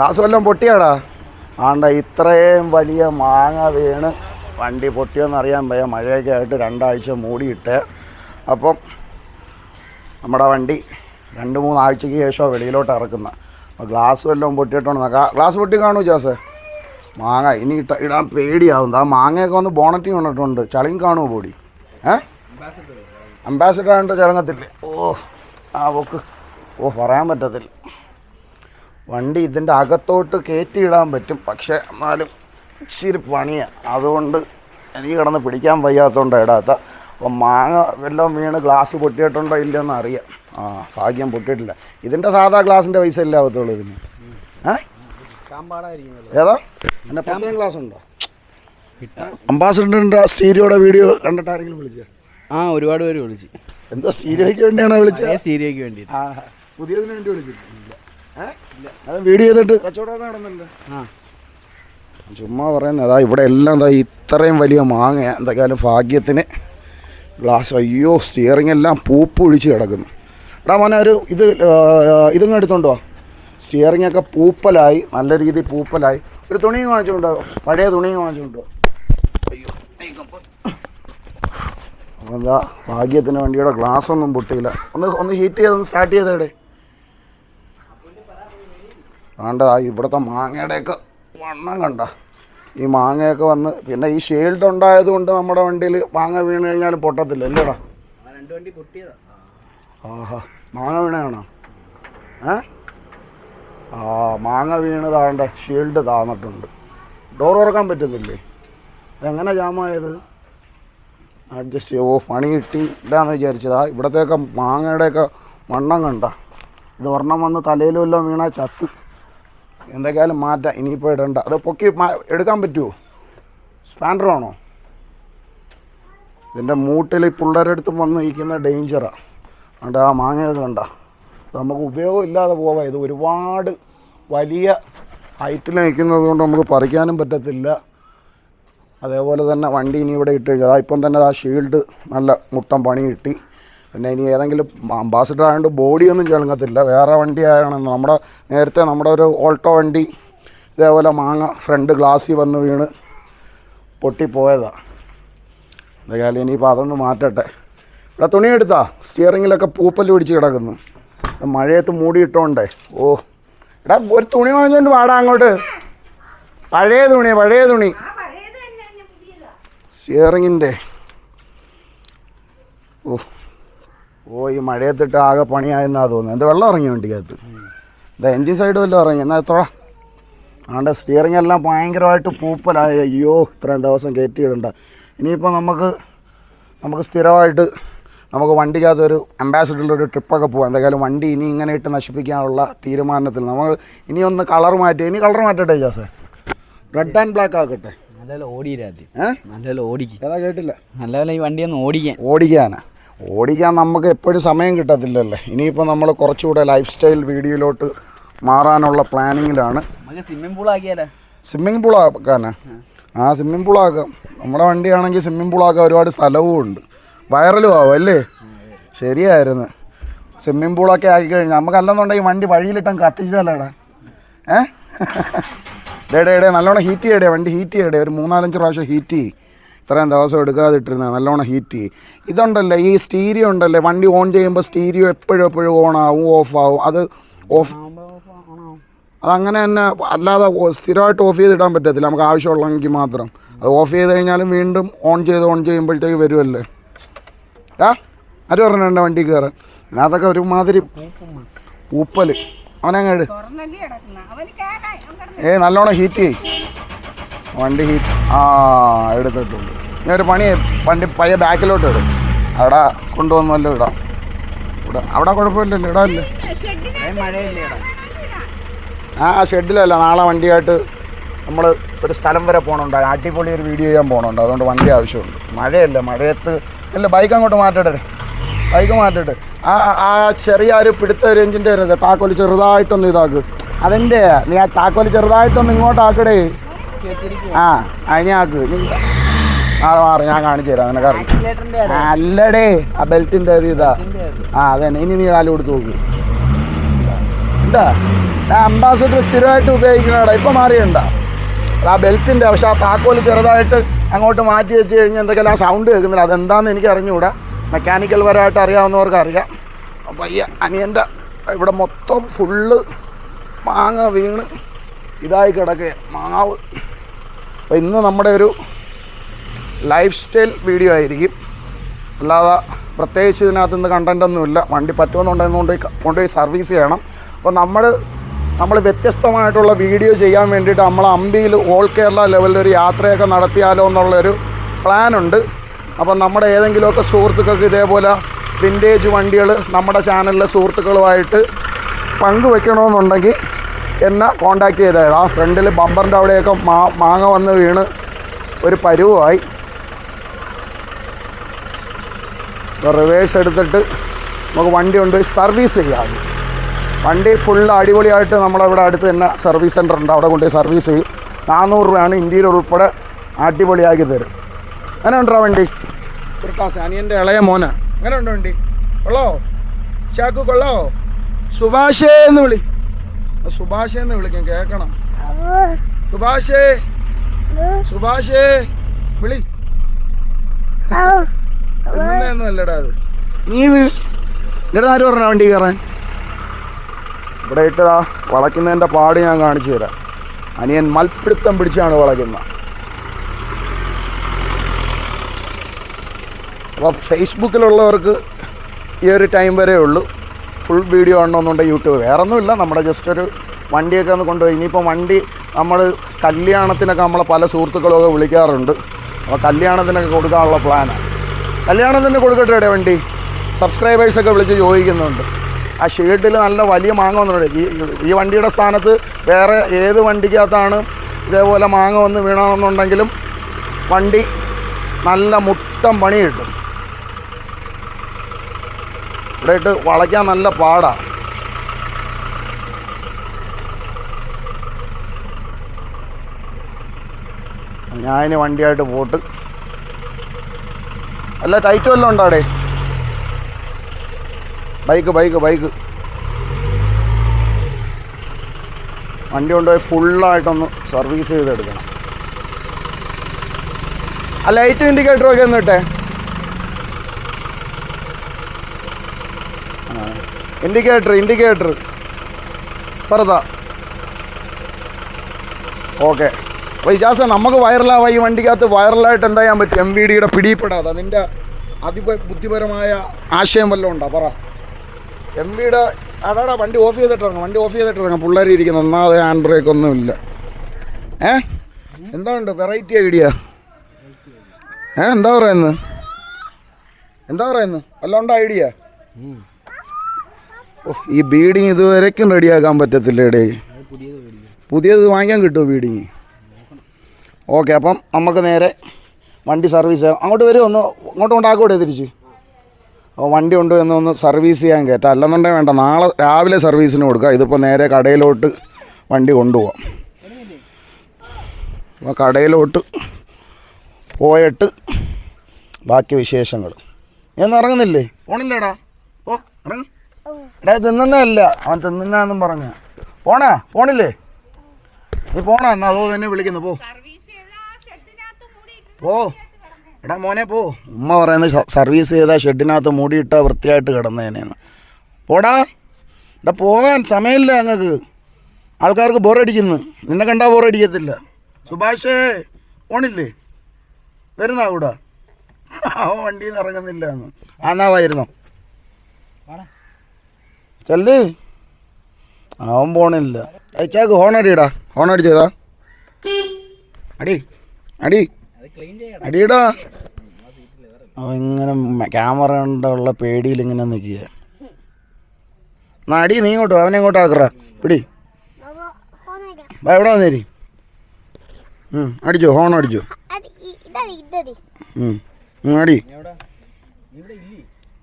Glass വല്ലതും പൊട്ടിയാടാ? ആണ്ട ഇത്രയും വലിയ മാങ്ങ വീണ് വണ്ടി പൊട്ടിയോന്ന് അറിയാൻ വയ്യ. മഴയൊക്കെ ആയിട്ട് രണ്ടാഴ്ച മൂടിയിട്ട്. അപ്പം നമ്മുടെ വണ്ടി രണ്ട് മൂന്നാഴ്ചയ്ക്ക് ശേഷം വെളിയിലോട്ട് ഇറക്കുന്നത് അപ്പോൾ ഗ്ലാസ് വല്ലതും പൊട്ടിയിട്ടുണ്ടോ ഗ്ലാസ് പൊട്ടി കാണൂ ജാസ്? മാങ്ങ ഇനി ഇട്ട ഇടാൻ പേടിയാവും. ആ മാങ്ങയൊക്കെ വന്ന് ബോണറ്റിങ് കൊണ്ടിട്ടുണ്ട്. ചളിയും കാണുമോ പൊടി? ഏ? അംബാസിഡർ ആയിട്ട് ചളങ്ങത്തില്ലേ. ഓ ആ ഓക്ക്. ഓ പറയാൻ പറ്റത്തില്ല. വണ്ടി ഇതിന്റെ അകത്തോട്ട് കയറ്റിയിടാൻ പറ്റും. പക്ഷേ എന്നാലും ഇച്ചിരി പണിയാണ് അതുകൊണ്ട് എനിക്ക് കിടന്ന് പിടിക്കാൻ വയ്യാത്തതുകൊണ്ട് ഇടാത്ത. അപ്പം മാങ്ങ വെള്ളം വീണ് ഗ്ലാസ് പൊട്ടിയിട്ടുണ്ടോ ഇല്ലയെന്ന് അറിയാം. ആ ഭാഗ്യം പൊട്ടിയിട്ടില്ല. ഇതിന്റെ സാധാ ഗ്ലാസിന്റെ പൈസ ഇല്ല ആവത്തുള്ളൂ ഇതിന്? ഏ? ഏതാ? എന്റെ പ്രത്യേകം ഗ്ലാസ് ഉണ്ടോ? അംബാസിഡറിന്റെ സ്റ്റീരിയോടെ വീഡിയോ കണ്ടിട്ട് ആരെങ്കിലും വിളിച്ചത്? ആ ഒരുപാട് പേര് വിളിച്ചു. എന്താ സ്റ്റീരിയോയ്ക്ക് വേണ്ടിയാണോ വിളിച്ചത്? സ്റ്റീരിയോയ്ക്ക് വേണ്ടി പുതിയതിന് വേണ്ടി വിളിച്ചിട്ടില്ല വീഡിയോ ചെയ്തിട്ട്. കച്ചവടമൊക്കെ നടന്നല്ലോ ആ. ചുമ്മാ പറയുന്നത് അതാ ഇവിടെ എല്ലാം എന്താ ഇത്രയും വലിയ മാങ്ങ എന്തൊക്കെയാലും ഭാഗ്യത്തിന് ഗ്ലാസ് അയ്യോ സ്റ്റിയറിംഗ് എല്ലാം പൂപ്പ് ഒഴിച്ച് കിടക്കുന്നു. എടാ മോനെ ഒരു ഇത് ഇതങ്ങ് എടുത്തോണ്ടോ സ്റ്റിയറിംഗ് ഒക്കെ പൂപ്പലായി നല്ല രീതിയിൽ പൂപ്പലായി. ഒരു തുണിയും വാങ്ങിച്ചുകൊണ്ടോ പഴയ തുണിയും വാങ്ങിച്ചുകൊണ്ടോ അയ്യോ അപ്പം എന്താ ഭാഗ്യത്തിന് വണ്ടിയുടെ ഗ്ലാസ് ഒന്നും പൊട്ടിയില്ല. ഒന്ന് ഒന്ന് ഹീറ്റ് ചെയ്തൊന്ന് സ്റ്റാർട്ട് ചെയ്തേടെ. വേണ്ടതാ ഇവിടുത്തെ മാങ്ങയുടെയൊക്കെ വണ്ണം കണ്ട. ഈ മാങ്ങയൊക്കെ വന്ന് പിന്നെ ഈ ഷീൽഡ് ഉണ്ടായത് കൊണ്ട് നമ്മുടെ വണ്ടിയിൽ മാങ്ങ വീണ് കഴിഞ്ഞാലും പൊട്ടത്തില്ല അല്ലേടാ? ആഹാ മാങ്ങ വീണയാണോ ഏ? ആ മാങ്ങ വീണ് താണ്ട ഷീൽഡ് താന്നിട്ടുണ്ട്. ഡോർ തുറക്കാൻ പറ്റുന്നില്ലേ? എങ്ങനെ ജാമായത്? അഡ്ജസ്റ്റ് ചെയ്യുമോ പണി കിട്ടി ഇല്ലാന്ന് വിചാരിച്ചതാ. ഇവിടത്തെയൊക്കെ മാങ്ങയുടെയൊക്കെ വണ്ണം കണ്ട. ഇത് ഒരെണ്ണം വന്ന് തലയിലും എല്ലാം വീണാ ചത്ത്. എന്തൊക്കെയാലും മാറ്റാം ഇനിയിപ്പോൾ ഇടണ്ട. അത് പൊക്കി എടുക്കാൻ പറ്റുമോ സ്പാൻഡറാണോ ഇതിന്റെ മൂട്ടിൽ ഈ വന്ന് നിൽക്കുന്ന ഡേഞ്ചറാണ് അതുകൊണ്ട് ആ മാങ്ങയൊക്കെ കണ്ട. നമുക്ക് ഉപയോഗം ഇല്ലാതെ പോവാം. ഇത് ഒരുപാട് വലിയ ഹൈറ്റിൽ നിൽക്കുന്നത് കൊണ്ട് നമുക്ക് പറിക്കാനും പറ്റത്തില്ല. അതേപോലെ തന്നെ വണ്ടി ഇനി ഇവിടെ ഇട്ട് കഴിഞ്ഞാൽ ഇപ്പം തന്നെ ആ ഷീൽഡ് നല്ല മുട്ടം പണി കിട്ടി. പിന്നെ ഇനി ഏതെങ്കിലും അംബാസിഡർ ആയതുകൊണ്ട് ബോഡിയൊന്നും ചെളുങ്ങത്തില്ല വേറെ വണ്ടി ആയാണ് നമ്മുടെ നേരത്തെ നമ്മുടെ ഒരു ഓൾട്ടോ വണ്ടി ഇതേപോലെ മാങ്ങ ഫ്രണ്ട് ഗ്ലാസ്സിൽ വന്ന് വീണ് പൊട്ടിപ്പോയതാണ് എന്തായാലും ഇനിയിപ്പോൾ അതൊന്ന് മാറ്റട്ടെ. ഇവിടെ തുണി എടുത്താ സ്റ്റിയറിങ്ങിലൊക്കെ പൂപ്പൽ പിടിച്ച് കിടക്കുന്നു. മഴയത്ത് മൂടിയിട്ടോണ്ടേ. ഓ. എടാ ഒരു തുണി വാങ്ങിച്ചോണ്ട് വാടാ അങ്ങോട്ട്. പഴയ തുണി പഴയ തുണി. സ്റ്റിയറിങ്ങിന്റെ ഓ. ഓ ഈ മഴയത്തിട്ട് ആകെ പണിയായെന്നാ തോന്നുന്നു. എന്താ വെള്ളം ഇറങ്ങി വണ്ടിക്കകത്ത്? എന്താ എൻജിൻ സൈഡ് വല്ലതും ഇറങ്ങി. എന്നാൽ എത്ര അതുകൊണ്ട് സ്റ്റിയറിംഗ് എല്ലാം ഭയങ്കരമായിട്ട് പൂപ്പലായി അയ്യോ ഇത്രയും ദിവസം കയറ്റിയിടണ്ട. ഇനിയിപ്പോൾ നമുക്ക് നമുക്ക് സ്ഥിരമായിട്ട് നമുക്ക് വണ്ടിക്കകത്ത് ഒരു അംബാസിഡറിന്റെ ഒരു ട്രിപ്പൊക്കെ പോകാം എന്തായാലും വണ്ടി ഇനി ഇങ്ങനെ ഇട്ട് നശിപ്പിക്കാനുള്ള തീരുമാനത്തിൽ നമ്മൾ ഇനി ഒന്ന് കളർ മാറ്റി ഇനി കളർ മാറ്റട്ടെ ജാസേ റെഡ് ആൻഡ് ബ്ലാക്ക് ആക്കട്ടെ നല്ല ഓടിയിരാതി ഏഹ് നല്ല ഓടിക്കും. കേട്ടില്ല. നല്ല ഈ വണ്ടി ഒന്ന് ഓടിക്കാൻ. ഓടിക്കാനാ. ഓടിക്കാൻ നമുക്ക് എപ്പോഴും സമയം കിട്ടത്തില്ലല്ലേ. ഇനിയിപ്പോൾ നമ്മൾ കുറച്ചുകൂടെ ലൈഫ് സ്റ്റൈൽ വീഡിയോയിലോട്ട് മാറാനുള്ള പ്ലാനിങ്ങിലാണ് സ്വിമ്മിംഗ് പൂൾ ആക്കിയാലേ? സ്വിമ്മിംഗ് പൂൾ ആക്കാനാ. ആ സ്വിമ്മിംഗ് പൂൾ ആക്കാം. നമ്മുടെ വണ്ടിയാണെങ്കിൽ സ്വിമ്മിംഗ് പൂൾ ആക്കാൻ ഒരുപാട് സ്ഥലവും ഉണ്ട്. വൈറലും ആവും അല്ലേ? ശരിയായിരുന്നു. സ്വിമ്മിംഗ് പൂളൊക്കെ ആക്കി കഴിഞ്ഞാൽ നമുക്ക് അല്ലെന്നുണ്ടെങ്കിൽ വണ്ടി വഴിയിലിട്ടങ്ങ് കത്തിച്ചാലേടാ. ഏ? ഡേ ഡേ നല്ലോണം ഹീറ്റ് ചെയ്യടേ വണ്ടി ഹീറ്റ് ചെയ്യടേ. ഒരു മൂന്നാലഞ്ച് പ്രാവശ്യം ഹീറ്റ് ചെയ്യും. ഇത്രയും ദിവസം എടുക്കാതിട്ടിരുന്ന നല്ലോണം ഹീറ്റ് ചെയ്യും. ഇതുണ്ടല്ലേ ഈ സ്റ്റീരിയോ ഉണ്ടല്ലേ വണ്ടി ഓൺ ചെയ്യുമ്പോൾ സ്റ്റീരിയോ എപ്പോഴും എപ്പോഴും ഓൺ ആവും ഓഫ് ആവും. അത് ഓഫ് അതങ്ങനെ തന്നെ അല്ലാതെ സ്ഥിരമായിട്ട് ഓഫ് ചെയ്തിടാൻ പറ്റത്തില്ല നമുക്ക് ആവശ്യമുള്ളെങ്കിൽ മാത്രം. അത് ഓഫ് ചെയ്ത് കഴിഞ്ഞാലും വീണ്ടും ഓൺ ചെയ്ത് ഓൺ ചെയ്യുമ്പോഴത്തേക്ക് വരുമല്ലേ ആ ആര് പറഞ്ഞിട്ടുണ്ട് വണ്ടി കയറാൻ? അതിനകത്തൊക്കെ ഒരുമാതിരി പൂപ്പൽ അവനങ്ങട് ഏ നല്ലോണം ഹീറ്റ് ചെയ് വണ്ടി ഹീറ്റ് ആ എടുത്തിട്ടുണ്ട്. ഞാൻ ഒരു പണി വണ്ടി പയ്യെ ബാക്കിലോട്ട് ഇടും. അവിടെ കൊണ്ടുവന്നല്ലോ ഇടാം. ഇവിടെ അവിടെ കുഴപ്പമില്ലല്ലോ ഇടാമല്ലേ ആ ആ ഷെഡിലല്ല നാളെ വണ്ടിയായിട്ട് നമ്മൾ ഒരു സ്ഥലം വരെ പോകണുണ്ട് അടിപൊളി ഒരു വീഡിയോ ചെയ്യാൻ പോകണുണ്ട് അതുകൊണ്ട് വണ്ടി ആവശ്യമുണ്ട്. മഴയല്ല മഴയത്ത് അല്ല ബൈക്ക് അങ്ങോട്ട് മാറ്റട്ടെ. ബൈക്ക് മാറ്റിട്ട്. ആ ആ- ആ ചെറിയ ഒരു പിടുത്ത ഒരു എഞ്ചിന്റെ ഒരു താക്കോൽ ചെറുതായിട്ടൊന്ന് ഇതാക്ക്. അതിന്റെ നീ ആ താക്കോൽ ചെറുതായിട്ടൊന്ന് ഇങ്ങോട്ടാക്കടേ. ആ അതിനാക്ക് ആ മാറി ഞാൻ കാണിച്ചു തരാം നിനക്കറിയാം അല്ലടേ ആ ബെൽറ്റിന്റെ ഒരു ഇതാ. ആ അതന്നെ. ഇനി നീ കാലം കൊടുത്ത് നോക്ക്. ഞാൻ അംബാസഡർ സ്ഥിരമായിട്ട് ഉപയോഗിക്കണടാ ഇപ്പം മാറിയണ്ട. ആ ബെൽറ്റിന്റെ പക്ഷെ ആ താക്കോൽ ചെറുതായിട്ട് അങ്ങോട്ട് മാറ്റി വെച്ച് കഴിഞ്ഞാൽ എന്തൊക്കെയാ ആ സൗണ്ട് കേൾക്കുന്നില്ല. അതെന്താണെന്ന് എനിക്ക് അറിഞ്ഞുകൂടാ മെക്കാനിക്കൽ പരമായിട്ട് അറിയാവുന്നവർക്ക് അറിയാം. അപ്പം ഈ അനിയന്റെ ഇവിടെ മൊത്തം ഫുള്ള് മാങ്ങ വീണ് ഇതായി കിടക്കുക മാവ്. അപ്പോൾ ഇന്ന് നമ്മുടെ ഒരു ലൈഫ് സ്റ്റൈൽ വീഡിയോ ആയിരിക്കും. അല്ലാതെ പ്രത്യേകിച്ച് ഇതിനകത്ത് ഇന്ന് കണ്ടന്റൊന്നുമില്ല വണ്ടി വണ്ടി പറ്റുമെന്നുണ്ടെന്നുകൊണ്ട് കൊണ്ടുപോയി സർവീസ് ചെയ്യണം. അപ്പോൾ നമ്മൾ നമ്മൾ വ്യത്യസ്തമായിട്ടുള്ള വീഡിയോ ചെയ്യാൻ വേണ്ടിയിട്ട് നമ്മൾ അമ്പിയിൽ ഓൾ കേരള ലെവലിൽ ഒരു യാത്രയൊക്കെ നടത്തിയാലോ എന്നുള്ളൊരു പ്ലാനുണ്ട് അപ്പം നമ്മുടെ ഏതെങ്കിലുമൊക്കെ സുഹൃത്തുക്കൾക്ക് ഇതേപോലെ വിന്റേജ് വണ്ടികൾ നമ്മുടെ ചാനലിലെ സുഹൃത്തുക്കളുമായിട്ട് പങ്കുവെക്കണമെന്നുണ്ടെങ്കിൽ എന്നെ കോണ്ടാക്ട് ചെയ്തത് ആ ഫ്രണ്ടിൽ ബമ്പറിന്റെ അവിടെയൊക്കെ മാ മാങ്ങ വന്ന് വീണ് ഒരു പരുവായി. റിവേഴ്സ് എടുത്തിട്ട് നമുക്ക് വണ്ടി കൊണ്ട് സർവീസ് ചെയ്യാം വണ്ടി ഫുൾ അടിപൊളിയായിട്ട് നമ്മളവിടെ അടുത്ത് തന്നെ സർവീസ് സെന്റർ ഉണ്ട്. അവിടെ കൊണ്ടുപോയി സർവീസ് ചെയ്യും. നാനൂറ് രൂപയാണ് ഇന്ത്യയിൽ ഉൾപ്പെടെ അടിപൊളിയാക്കി തരും. അങ്ങനെ ഉണ്ടോ വണ്ടി? പ്രകാശ് അനിയന്റെ ഇളയ മോന. അങ്ങനെ ഉണ്ടോ വണ്ടി? കൊള്ളോ? ചാക്കു കൊള്ളോ? സുഭാഷേ എന്ന് വിളി സുഭാഷേ എന്ന് വിളിക്കാം കേൾക്കണം. സുഭാഷേ. സുഭാഷേ. വിളി. എന്നല്ലടാ അല്ലടാ അത്. നീ ഇവിടെ ആര് പറഞ്ഞ വണ്ടി കയറാൻ? ഇവിടെ ഇട്ടതാ വളയ്ക്കുന്നതിന്റെ പാട് ഞാൻ കാണിച്ചു തരാം. അനിയൻ മൽപ്പിടുത്തം പിടിച്ചാണ് വളയ്ക്കുന്നത്. അപ്പോൾ ഫേസ്ബുക്കിലുള്ളവർക്ക് ഈ ഒരു ടൈം വരെ ഉള്ളൂ. ഫുൾ വീഡിയോ കാണണമെന്നുണ്ടെങ്കിൽ യൂട്യൂബ് വേറെ ഒന്നുമില്ല നമ്മുടെ ജസ്റ്റ് ഒരു വണ്ടിയൊക്കെ ഒന്ന് കൊണ്ടുപോയി. ഇനിയിപ്പോൾ വണ്ടി നമ്മൾ കല്യാണത്തിനൊക്കെ നമ്മളെ പല സുഹൃത്തുക്കളൊക്കെ വിളിക്കാറുണ്ട്. അപ്പോൾ കല്യാണത്തിനൊക്കെ കൊടുക്കാനുള്ള പ്ലാനാണ് കല്യാണത്തിന് കൊടുക്കട്ടെ ഇവിടെ വണ്ടി. സബ്സ്ക്രൈബേഴ്സൊക്കെ വിളിച്ച് ചോദിക്കുന്നുണ്ട്. ആ ഷീട്ടിൽ നല്ല വലിയ മാങ്ങ വന്നിട്ടുണ്ട്. ഈ ഈ വണ്ടിയുടെ സ്ഥാനത്ത് വേറെ ഏത് വണ്ടിക്കകത്താണ് ഇതേപോലെ മാങ്ങ വന്ന് വീണമെന്നുണ്ടെങ്കിലും വണ്ടി നല്ല മുട്ടം പണി കിട്ടും ഇവിടെ ഇട്ട് വളയ്ക്കാൻ നല്ല പാടാ. ഞാനിനി വണ്ടിയായിട്ട് പോട്ട്. അല്ല ടൈറ്റ് വല്ലതും ഉണ്ടോ അവിടെ? ബൈക്ക് ബൈക്ക് ബൈക്ക് വണ്ടി കൊണ്ടുപോയി ഫുള്ളായിട്ടൊന്ന് സർവീസ് ചെയ്തെടുക്കണം. ആ ലൈറ്റ് ഇൻഡിക്കേറ്റർ ഒക്കെ ഒന്ന് ഇട്ടേ. ഇൻഡിക്കേറ്റർ ഇൻഡിക്കേറ്റർ പറതാ ഓക്കെ അപ്പോൾ ഇജാസ നമുക്ക് വൈറലാവാ ഈ വണ്ടിക്കകത്ത് വൈറലായിട്ട് എന്താ ചെയ്യാൻ പറ്റും? എം വി ഡിയുടെ പിടിപ്പെടാതെ അതിന്റെ അതി ബുദ്ധിപരമായ ആശയം വല്ലതും ഉണ്ടോ? പറ. എം വിയുടെ അടാടാ വണ്ടി ഓഫ് ചെയ്തിട്ടിറങ്ങാം വണ്ടി ഓഫ് ചെയ്തിട്ടിറങ്ങാം പിള്ളേർ ഇരിക്കുന്നു ഒന്നാമത് ഹാൻഡ് ബ്രേക്ക് ഒന്നുമില്ല ഏ? എന്താ ഉണ്ട് വെറൈറ്റി ഐഡിയ ഏ എന്താ പറയുന്നത്? എന്താ പറയുന്നത്? വല്ലതുണ്ട് ഐഡിയ ഈ ബീഡിങ് ഇതുവരേക്കും റെഡിയാക്കാൻ പറ്റത്തില്ല ഇടേ പുതിയത് വാങ്ങിക്കാൻ കിട്ടുമോ ബീഡിങ് ഓക്കെ അപ്പം നമുക്ക് നേരെ വണ്ടി സർവീസ് ചെയ്യാം. അങ്ങോട്ട് വരുമോ ഒന്ന് അങ്ങോട്ട് കൊണ്ടാക്കൂടെ തിരിച്ച്? അപ്പോൾ വണ്ടി ഉണ്ടോ എന്ന് ഒന്ന് സർവീസ് ചെയ്യാൻ കയറ്റാം അല്ലെന്നുണ്ടെങ്കിൽ വേണ്ട നാളെ രാവിലെ സർവീസിന് കൊടുക്കുക ഇതിപ്പോൾ നേരെ കടയിലോട്ട് വണ്ടി കൊണ്ടുപോകാം അപ്പോൾ കടയിലോട്ട് പോയിട്ട് ബാക്കി വിശേഷങ്ങൾ. ഞാൻ ഇറങ്ങുന്നില്ലേ? പോണില്ലേടാ. ഓ ഇറങ്ങ. എടാ തിന്നുന്നതല്ല അവൻ തിന്നാന്നും പറഞ്ഞ. പോണാ പോണില്ലേ? നീ പോണാ എന്നാ അതോ തന്നെ വിളിക്കുന്നു പോ. പോ. എടാ മോനെ പോ. ഉമ്മ പറയുന്നത് സർവീസ് ചെയ്താൽ ഷെഡിനകത്ത് മൂടിയിട്ടാ വൃത്തിയായിട്ട് കിടന്നേനെന്ന്. പോടാ. എടാ പോകാൻ സമയമില്ല അങ്ങക്ക്. ആൾക്കാർക്ക് ബോറടിക്കുന്നു. നിന്നെ കണ്ടാ ബോറടിക്കത്തില്ല. സുഭാഷേ പോണില്ലേ? വരുന്നാ കൂടാ? അവൻ വണ്ടിയിൽ നിന്ന് ഇറങ്ങുന്നില്ല എന്ന് ആ എന്നാ വായിരുന്നോ വാടാ. ചെല്ല്. അവൻ പോണില്ല. അയച്ചാക്ക് ഹോൺ അടിയടാ. ഹോൺ അടിച്ചതാ. അടി അടി. അടിയടാ. അവൻ ഇങ്ങനെ ക്യാമറ കൊണ്ടുള്ള പേടിയിൽ ഇങ്ങനെ നിൽക്കുക. എന്നാ അടി നീ ഇങ്ങോട്ടോ അവനെ ഇങ്ങോട്ട് ആക്കറ. പിടി. എവിടെ വന്നേരി? അടിച്ചോ ഹോൺ അടിച്ചോ. അടി.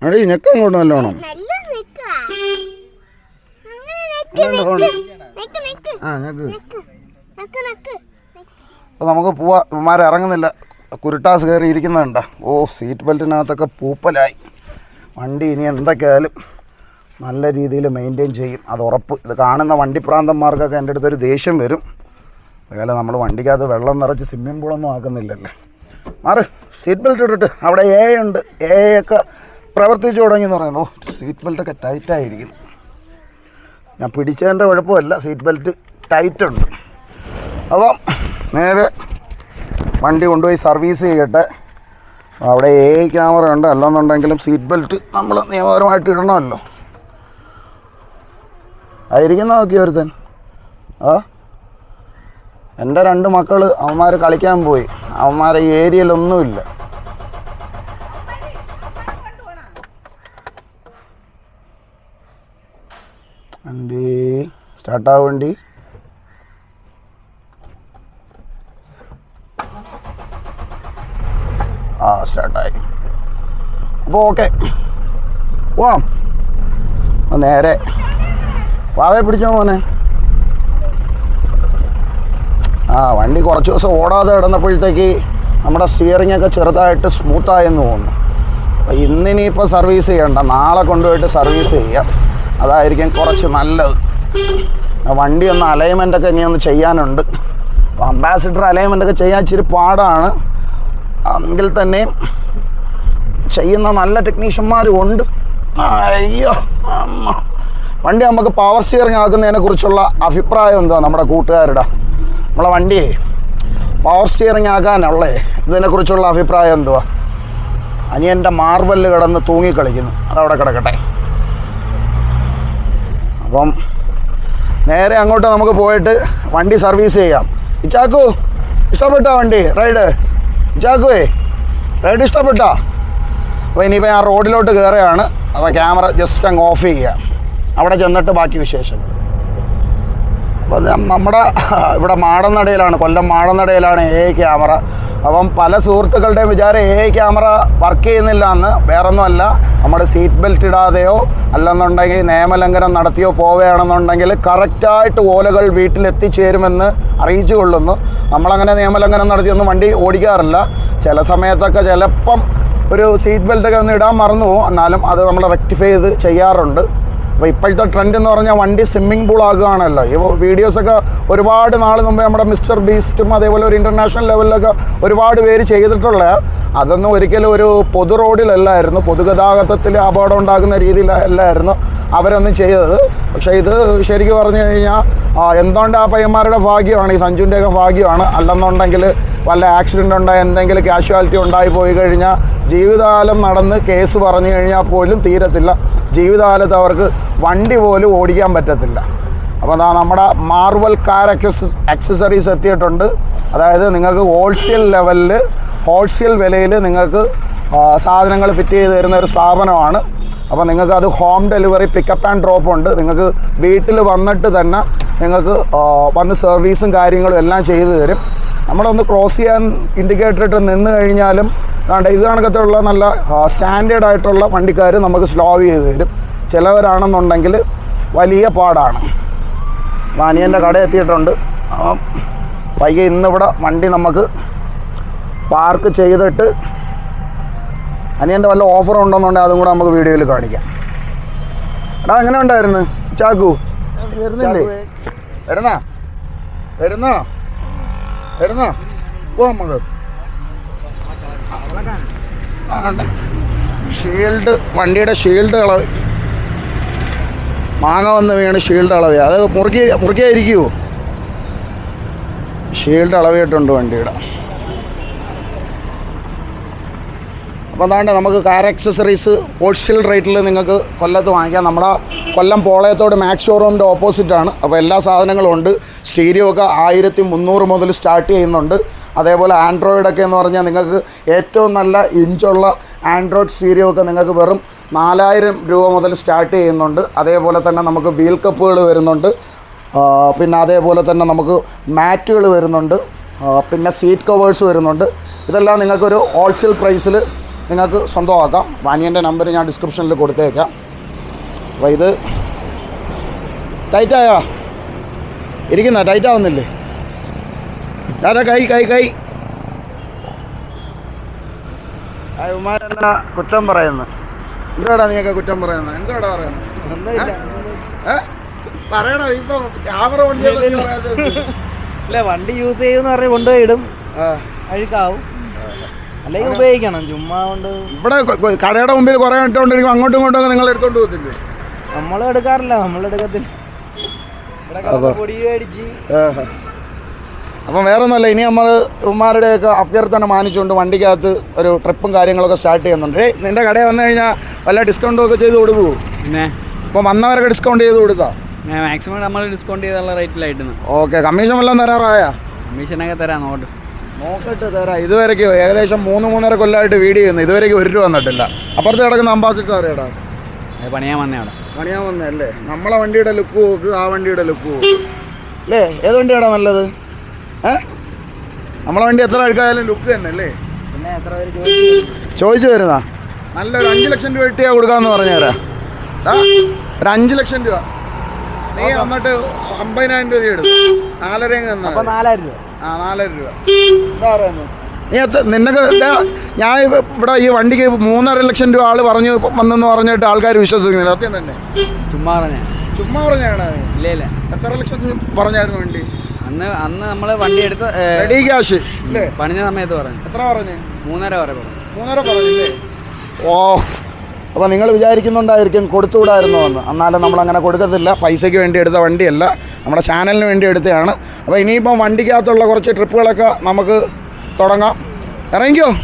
അടി ഞെക്ക അങ്ങോട്ട് നല്ലോണം നല്ല നിക്കുക അങ്ങനെ നെക്ക് അതെന്താ ഹോൺ നെക്ക് നെക്ക് ആ അപ്പോൾ നമുക്ക് പോവാ. ഇവന്മാർ ഇറങ്ങുന്നില്ല. കുരുട്ടാസ് കയറി ഇരിക്കുന്നുണ്ട്. ഓ സീറ്റ് ബെൽറ്റിനകത്തൊക്കെ പൂപ്പലായി. വണ്ടി ഇനി എന്തൊക്കെയായാലും നല്ല രീതിയിൽ മെയിന്റെയിൻ ചെയ്യും. അത് ഉറപ്പ്. ഇത് കാണുന്ന വണ്ടി വണ്ടിപ്രാന്തന്മാർക്കൊക്കെ എന്റെ അടുത്തൊരു ദേഷ്യം വരും. അതുപോലെ നമ്മൾ വണ്ടിക്കകത്ത് വെള്ളം നിറച്ച് സ്വിമ്മിംഗ് പൂളൊന്നും ആക്കുന്നില്ലല്ലോ. മാറ് സീറ്റ് ബെൽറ്റ് ഇട്ടിട്ട് അവിടെ എ ഉണ്ട്. എ ഒക്കെ പ്രവർത്തിച്ചു തുടങ്ങി എന്ന് പറയുന്നു. സീറ്റ് ബെൽറ്റൊക്കെ ടൈറ്റായിരിക്കുന്നു ഞാൻ പിടിച്ചതിന്റെ കുഴപ്പമല്ല സീറ്റ് ബെൽറ്റ് ടൈറ്റ് ഉണ്ട്. അപ്പം നേരെ വണ്ടി കൊണ്ടുപോയി സർവീസ് ചെയ്യട്ടെ. അവിടെ എ ക്യാമറ ഉണ്ട്. അല്ലെന്നുണ്ടെങ്കിലും സീറ്റ് ബെൽറ്റ് നമ്മൾ നിയമപരമായിട്ട് ഇടണമല്ലോ. ആയിരിക്കുന്ന നോക്കി ഒരുത്തൻ. ആ? എന്റെ രണ്ട് മക്കൾ അവന്മാർ കളിക്കാൻ പോയി. അവന്മാരെ ഏരിയയിലൊന്നുമില്ല വണ്ടി സ്റ്റാർട്ടാ വണ്ടി ആ സ്റ്റാർട്ടായി. അപ്പോൾ ഓക്കെ. പോവാം. നേരെ. വാവയെ പിടിച്ചോ മോനെ? ആ വണ്ടി കുറച്ച് ദിവസം ഓടാതെ കിടന്നപ്പോഴത്തേക്ക് നമ്മുടെ സ്റ്റിയറിംഗ് ഒക്കെ ചെറുതായിട്ട് സ്മൂത്തായെന്ന് തോന്നുന്നു. അപ്പോൾ ഇന്നിനിപ്പോൾ സർവീസ് ചെയ്യണ്ട. നാളെ കൊണ്ടുപോയിട്ട് സർവീസ് ചെയ്യാം. അതായിരിക്കും കുറച്ച് നല്ലത്. വണ്ടി ഒന്ന് അലൈൻമെന്റ് ഒക്കെ ഇനി ഒന്ന് ചെയ്യാനുണ്ട്. അംബാസിഡർ അലൈൻമെന്റ് ഒക്കെ ചെയ്യാൻ ഇച്ചിരി പാടാണ്. എങ്കിൽ തന്നെ ചെയ്യുന്ന നല്ല ടെക്നീഷ്യന്മാരും ഉണ്ട്. അയ്യോ വണ്ടി നമുക്ക് പവർ സ്റ്റിയറിംഗ് ആക്കുന്നതിനെ കുറിച്ചുള്ള അഭിപ്രായം എന്തുവാ നമ്മുടെ കൂട്ടുകാരുടെ? നമ്മളെ വണ്ടിയെ പവർ സ്റ്റിയറിംഗ് ആക്കാനുള്ളേ ഇതിനെക്കുറിച്ചുള്ള അഭിപ്രായം എന്തുവാ? അനിയന്റെ മാർബലിൽ കിടന്ന് തൂങ്ങിക്കളിക്കുന്നു. അതവിടെ കിടക്കട്ടെ. അപ്പം നേരെ അങ്ങോട്ട് നമുക്ക് പോയിട്ട് വണ്ടി സർവീസ് ചെയ്യാം. ഇച്ചാക്കു ഇഷ്ടപ്പെട്ടോ വണ്ടി? റൈഡ്? ഇച്ചാക്കുവേ റൈഡ് ഇഷ്ടപ്പെട്ടോ? അപ്പോൾ ഇനിയിപ്പോൾ ഞാൻ റോഡിലോട്ട് കയറുകയാണ് അപ്പോൾ ക്യാമറ ജസ്റ്റ് അങ്ങ് ഓഫ് ചെയ്യുക അവിടെ ചെന്നിട്ട് ബാക്കി വിശേഷം അപ്പോൾ ഇത് നമ്മുടെ ഇവിടെ മാടനടയിലാണ് കൊല്ലം മാടനടയിലാണ് എ ഐ ക്യാമറ. അപ്പം പല സുഹൃത്തുക്കളുടെയും വിചാരം എ ഐ ക്യാമറ വർക്ക് ചെയ്യുന്നില്ല എന്ന് വേറൊന്നുമല്ല. നമ്മുടെ സീറ്റ് ബെൽറ്റ് ഇടാതെയോ അല്ലെന്നുണ്ടെങ്കിൽ നിയമലംഘനം നടത്തിയോ പോവുകയാണെന്നുണ്ടെങ്കിൽ കറക്റ്റായിട്ട് ഓലകൾ വീട്ടിലെത്തിച്ചേരുമെന്ന് അറിയിച്ചു കൊള്ളുന്നു. നമ്മളങ്ങനെ നിയമലംഘനം നടത്തിയൊന്നും വണ്ടി ഓടിക്കാറില്ല. ചില സമയത്തൊക്കെ ചിലപ്പം ഒരു സീറ്റ് ബെൽറ്റൊക്കെ ഒന്ന് ഇടാൻ മറന്നു പോകും എന്നാലും അത് നമ്മൾ റെക്ടിഫൈ ചെയ്ത് ചെയ്യാറുണ്ട്. അപ്പോൾ ഇപ്പോഴത്തെ ട്രെൻഡ് എന്ന് പറഞ്ഞാൽ വണ്ടി സ്വിമ്മിംഗ് പൂൾ ആകുകയാണല്ലോ. ഈ വീഡിയോസൊക്കെ ഒരുപാട് നാൾ മുമ്പ് നമ്മുടെ മിസ്റ്റർ ബീസ്റ്റും അതേപോലെ ഒരു ഇന്റർനാഷണൽ ലെവലിലൊക്കെ ഒരുപാട് പേര് ചെയ്തിട്ടുള്ള അതൊന്നും ഒരിക്കലും ഒരു പൊതു റോഡിലല്ലായിരുന്നു. പൊതുഗതാഗതത്തിൽ അപകടം ഉണ്ടാകുന്ന രീതിയിലല്ലായിരുന്നു അവരൊന്നും ചെയ്തത്. പക്ഷേ ഇത് ശരിക്കും പറഞ്ഞു കഴിഞ്ഞാൽ എന്തുകൊണ്ട് ആ പയ്യന്മാരുടെ ഭാഗ്യമാണ് ഈ സഞ്ജുവിന്റെയൊക്കെ ഭാഗ്യമാണ്. അല്ലെന്നുണ്ടെങ്കിൽ വല്ല ആക്സിഡന്റ് ഉണ്ടായ എന്തെങ്കിലും കാഷ്വാലിറ്റി ഉണ്ടായി പോയി കഴിഞ്ഞാൽ ജീവിതകാലം നടന്ന് കേസ് പറഞ്ഞു കഴിഞ്ഞാൽ പോലും തീരത്തില്ല. ജീവിതകാലത്ത് അവർക്ക് വണ്ടി പോലും ഓടിക്കാൻ പറ്റത്തില്ല. അപ്പോൾ അതാ നമ്മുടെ മാർവൽ കാർ അക്സസ് അക്സസറീസ് എത്തിയിട്ടുണ്ട്. അതായത് നിങ്ങൾക്ക് ഹോൾസെയിൽ ലെവലിൽ ഹോൾസെയിൽ വിലയിൽ നിങ്ങൾക്ക് സാധനങ്ങൾ ഫിറ്റ് ചെയ്ത് തരുന്ന ഒരു സ്ഥാപനമാണ്. അപ്പോൾ നിങ്ങൾക്ക് അത് home delivery pickup and drop ഉണ്ട്. നിങ്ങൾക്ക് വീട്ടിൽ വന്നിട്ട് തന്നെ നിങ്ങൾക്ക് വന്ന് സർവീസും കാര്യങ്ങളും എല്ലാം ചെയ്തു തരും. നമ്മളൊന്ന് ക്രോസ് ചെയ്യാൻ ഇൻഡിക്കേറ്റർ ഇട്ട് നിന്ന് കഴിഞ്ഞാലും അതുകൊണ്ട് ഇത് കണക്കത്തുള്ള നല്ല സ്റ്റാൻഡേർഡ് ആയിട്ടുള്ള വണ്ടിക്കാർ നമുക്ക് സ്ലോ ചെയ്ത് തരും. ചിലവരാണെന്നുണ്ടെങ്കിൽ വലിയ പാടാണ്. വാനിയന്റെ കട എത്തിയിട്ടുണ്ട്. അപ്പം വൈകി ഇന്നിവിടെ വണ്ടി നമുക്ക് പാർക്ക് ചെയ്തിട്ട് അനിയന്റെ വല്ല ഓഫർ ഉണ്ടെന്നുണ്ടെങ്കിൽ അതും കൂടെ നമുക്ക് വീഡിയോയിൽ കാണിക്കാം. എടാ എങ്ങനെ ഉണ്ടായിരുന്നു? ചാക്കു? വരുന്നില്ലേ വരുന്നാ? വരുന്നോ? വരുന്നോ? പോവാം നമുക്ക്. ഷീൽഡ് വണ്ടിയുടെ ഷീൽഡ് അളവ് മാങ്ങ വന്ന് വീണ് ഷീൽഡ് അളവ് അത് മുറുക്കി മുറുക്കിയായിരിക്കുമോ ഷീൽഡ് അളവിയിട്ടുണ്ട് വണ്ടിയുടെ അപ്പോൾ അതാണ്ട് നമുക്ക് കാർ ആക്സസറീസ് ഹോൾസെയിൽ റേറ്റിൽ നിങ്ങൾക്ക് കൊല്ലത്ത് വാങ്ങിക്കാം. നമ്മുടെ കൊല്ലം പോളയത്തോട് മാക്സ് ഷോറൂമിന്റെ ഓപ്പോസിറ്റാണ് അപ്പോൾ എല്ലാ സാധനങ്ങളും ഉണ്ട്. സ്റ്റീരിയോ ഒക്കെ ആയിരത്തി മുന്നൂറ് മുതൽ സ്റ്റാർട്ട് ചെയ്യുന്നുണ്ട്. അതേപോലെ ആൻഡ്രോയിഡൊക്കെ എന്ന് പറഞ്ഞാൽ നിങ്ങൾക്ക് ഏറ്റവും നല്ല ഇഞ്ചുള്ള ആൻഡ്രോയിഡ് സ്റ്റീരിയോ ഒക്കെ നിങ്ങൾക്ക് വെറും നാലായിരം രൂപ മുതൽ സ്റ്റാർട്ട് ചെയ്യുന്നുണ്ട്. അതേപോലെ തന്നെ നമുക്ക് വീൽ കപ്പുകൾ വരുന്നുണ്ട്. പിന്നെ അതേപോലെ തന്നെ നമുക്ക് മാറ്റുകൾ വരുന്നുണ്ട്. പിന്നെ സീറ്റ് കവേഴ്സ് വരുന്നുണ്ട്. ഇതെല്ലാം നിങ്ങൾക്കൊരു ഹോൾസെയിൽ പ്രൈസിൽ നിങ്ങൾക്ക് സ്വന്തമാക്കാം. വാനിയന്റെ നമ്പർ ഞാൻ ഡിസ്ക്രിപ്ഷനിൽ കൊടുത്തേക്കാം. അപ്പോൾ ഇത് ടൈറ്റായോ? ഇരിക്കുന്ന? ടൈറ്റാവുന്നില്ലേ? ഞാനാ കൈ കൈ കൈ. ഉമാരെന്നാ കുറ്റം പറയുന്നു? എന്താടാ നീയൊക്കെ കുറ്റം പറയുന്നത്? എന്താടാ പറയുന്നത്? പറയണോ? ഇപ്പൊ ക്യാമറ വണ്ടി അല്ല വണ്ടി യൂസ് ചെയ്യുമെന്ന് പറഞ്ഞ് കൊണ്ടുപോയി ഇടും. അഴുക്കാവും. അല്ലെങ്കിൽ ഉപയോഗിക്കണം. ചുമ്മാ കൊണ്ട് ഇവിടെ കടയുടെ മുമ്പിൽ കുറെ ഇട്ടുകൊണ്ടിരിക്കും അങ്ങോട്ടും ഇങ്ങോട്ടും നിങ്ങൾ എടുത്തോണ്ട് പോകത്തില്ലേ? നമ്മൾ എടുക്കാറില്ല നമ്മൾ എടുക്കത്തില്ല. അപ്പം വേറെ ഒന്നുമല്ല ഇനി നമ്മൾ ഉമ്മാരുടെയൊക്കെ അഭ്യർത്ഥന മാനിച്ചുകൊണ്ട് വണ്ടിക്കകത്ത് ഒരു ട്രിപ്പും കാര്യങ്ങളൊക്കെ സ്റ്റാർട്ട് ചെയ്യുന്നുണ്ട്. ഏയ് നിന്റെ കടയിൽ വന്നു കഴിഞ്ഞാൽ വല്ല ഡിസ്കൗണ്ടും ഒക്കെ ചെയ്ത് കൊടുക്കുമോ പിന്നെ? ഇപ്പം വന്നവരൊക്കെ ഡിസ്കൗണ്ട് ചെയ്ത് കൊടുക്കാം മാക്സിമം നമ്മൾ ഡിസ്കൗണ്ട് ചെയ്തുള്ള റേറ്റിലായിട്ടാണ് ഓക്കെ കമ്മീഷൻ വല്ലതും തരാറായ? കമ്മീഷനൊക്കെ തരാം നോട്ട് നോക്കട്ടെ തരാം ഇതുവരെയ്ക്കും ഏകദേശം മൂന്ന് മൂന്നര കൊല്ലമായിട്ട് വീഡിയോ ചെയ്യുന്നു. ഇതുവരെയ്ക്കും ഒരു രൂപ വന്നിട്ടില്ല. അപ്പുറത്ത് കിടക്കുന്ന അംബാസിഡർ അറിയടാ അത് പണിയാൻ വന്നേ അവിടെ. പണിയാൻ വന്നല്ലേ നമ്മളെ വണ്ടിയുടെ ലുക്ക് നോക്ക് ആ വണ്ടിയുടെ ലുക്ക് നോക്ക്. അല്ലേ? ഏത് വണ്ടിയാടാ നല്ലത്? ഏ? നമ്മളെ വണ്ടി എത്ര ആൾക്കായാലും ലുക്ക് തന്നെ അല്ലേ? പിന്നെ എത്ര പേര് ചോദിച്ചു വരുന്നതാ വരുന്ന? നല്ലൊരു അഞ്ച് ലക്ഷം രൂപ ഇട്ടിയാ കൊടുക്കാന്ന് പറഞ്ഞുതരാ. ദാ, ഒരു അഞ്ച് ലക്ഷം രൂപ. നീ വന്നിട്ട് അമ്പതിനായിരം രൂപ എടുത്തു തന്നാ നാലായിരം രൂപ. ആ നാലര രൂപ. എന്താ പറയുന്നത് നീ ഞാൻ ഇവ- ഇവിടെ ഈ വണ്ടിക്ക് മൂന്നര ലക്ഷം രൂപ ആൾ പറഞ്ഞു വന്നെന്ന് പറഞ്ഞിട്ട് ആൾക്കാർ വിശ്വസിക്കുന്നില്ല. സത്യം തന്നെ. ചുമ്മാ പറഞ്ഞു. ചുമ്മാ പറഞ്ഞാണ്. ഇല്ല ഇല്ല. എത്ര ലക്ഷം പറഞ്ഞായിരുന്നു വണ്ടി? അന്ന് അന്ന് നമ്മൾ വണ്ടി എടുത്ത് റെഡി ക്യാഷ്. പണിഞ്ഞ സമയത്ത് പറഞ്ഞു. എത്ര പറഞ്ഞു? മൂന്നര വരെ പറഞ്ഞു. മൂന്നര പറഞ്ഞില്ലേ? ഓ അപ്പോൾ നിങ്ങൾ വിചാരിക്കുന്നുണ്ടായിരിക്കും കൊടുത്തുകൂടായിരുന്നു എന്ന്. എന്നാലും നമ്മൾ അങ്ങനെ കൊടുക്കത്തില്ല. പൈസയ്ക്ക് വേണ്ടി എടുത്ത വണ്ടിയല്ല. നമ്മുടെ ചാനലിന് വേണ്ടി എടുത്തതാണ്. അപ്പോൾ ഇനിയിപ്പം വണ്ടിക്കകത്തുള്ള കുറച്ച് ട്രിപ്പുകളൊക്കെ നമുക്ക് തുടങ്ങാം. ഇറങ്ങിക്കോ.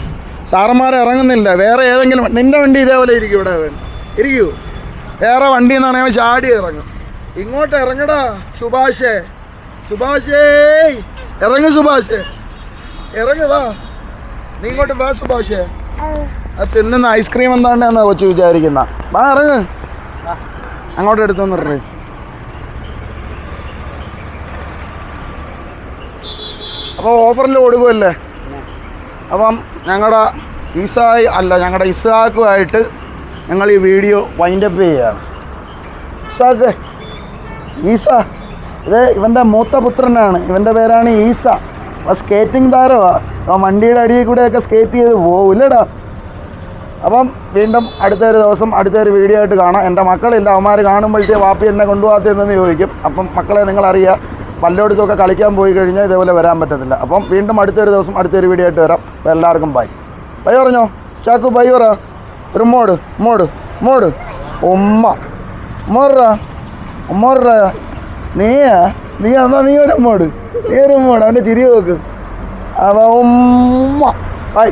സാറന്മാർ ഇറങ്ങുന്നില്ല. വേറെ ഏതെങ്കിലും നിന്റെ വണ്ടി ഇതേപോലെ ഇരിക്കും ഇവിടെ. ഇരിക്കൂ. വേറെ വണ്ടി എന്നാണെങ്കിൽ ചാടി ഇറങ്ങും. ഇങ്ങോട്ട് ഇറങ്ങടാ സുഭാഷേ. സുഭാഷേ. ഇറങ്ങ് സുഭാഷേ. ഇറങ്ങ് വാ. നീ ഇങ്ങോട്ട് വാ സുഭാഷേ. അത് തിന്നുന്ന ഐസ്ക്രീം എന്താണ്ടാന്ന് കൊച്ചു വിചാരിക്കുന്ന. വാ ഇറങ്ങ്. അങ്ങോട്ട് എടുത്തു എടുത്തോന്നിട്ടേ അപ്പോൾ ഓഫറിൽ കൊടുക്കുമല്ലേ അപ്പം ഞങ്ങളുടെ ഈസായി അല്ല ഞങ്ങളുടെ ഇസാക്കുമായിട്ട് ഞങ്ങൾ ഈ വീഡിയോ വൈൻഡപ്പ് ചെയ്യുകയാണ് ഇസാക്ക് ഈസ. ഇത് ഇവന്റെ മൂത്ത പുത്രനാണ്. ഇവന്റെ പേരാണ് ഈസ. സ്കേറ്റിംഗ് താരമാണ് വണ്ടിയുടെ അടിയിൽ കൂടെയൊക്കെ സ്കേറ്റ് ചെയ്ത് പോവില്ലടാ. അപ്പം വീണ്ടും അടുത്തൊരു ദിവസം അടുത്തൊരു വീഡിയോ ആയിട്ട് കാണാം. എന്റെ മക്കളില്ല അവന്മാർ കാണുമ്പോഴത്തേ വാപ്പി എന്നെ കൊണ്ടുപോകാത്തതെന്ന് ചോദിക്കും. അപ്പം മക്കളെ നിങ്ങളറിയാം പലയിടത്തൊക്കെ കളിക്കാൻ പോയി കഴിഞ്ഞാൽ ഇതേപോലെ വരാൻ പറ്റത്തില്ല. അപ്പം വീണ്ടും അടുത്തൊരു ദിവസം അടുത്തൊരു വീഡിയോ ആയിട്ട് വരാം. അപ്പോൾ എല്ലാവർക്കും ബൈ ബൈ പറഞ്ഞോ? ചാക്കു ബൈ പറ. ഒരു മോട് മോട് മോട് ഉമ്മ ഉമ്മറ ഉമ്മറ നീയാ? നീ എന്നാ നീ ഒരു മോട് നീ ഒരു മോട് അവന്റെ തിരി നോക്ക്. അവ ഉമ്മ. ബൈ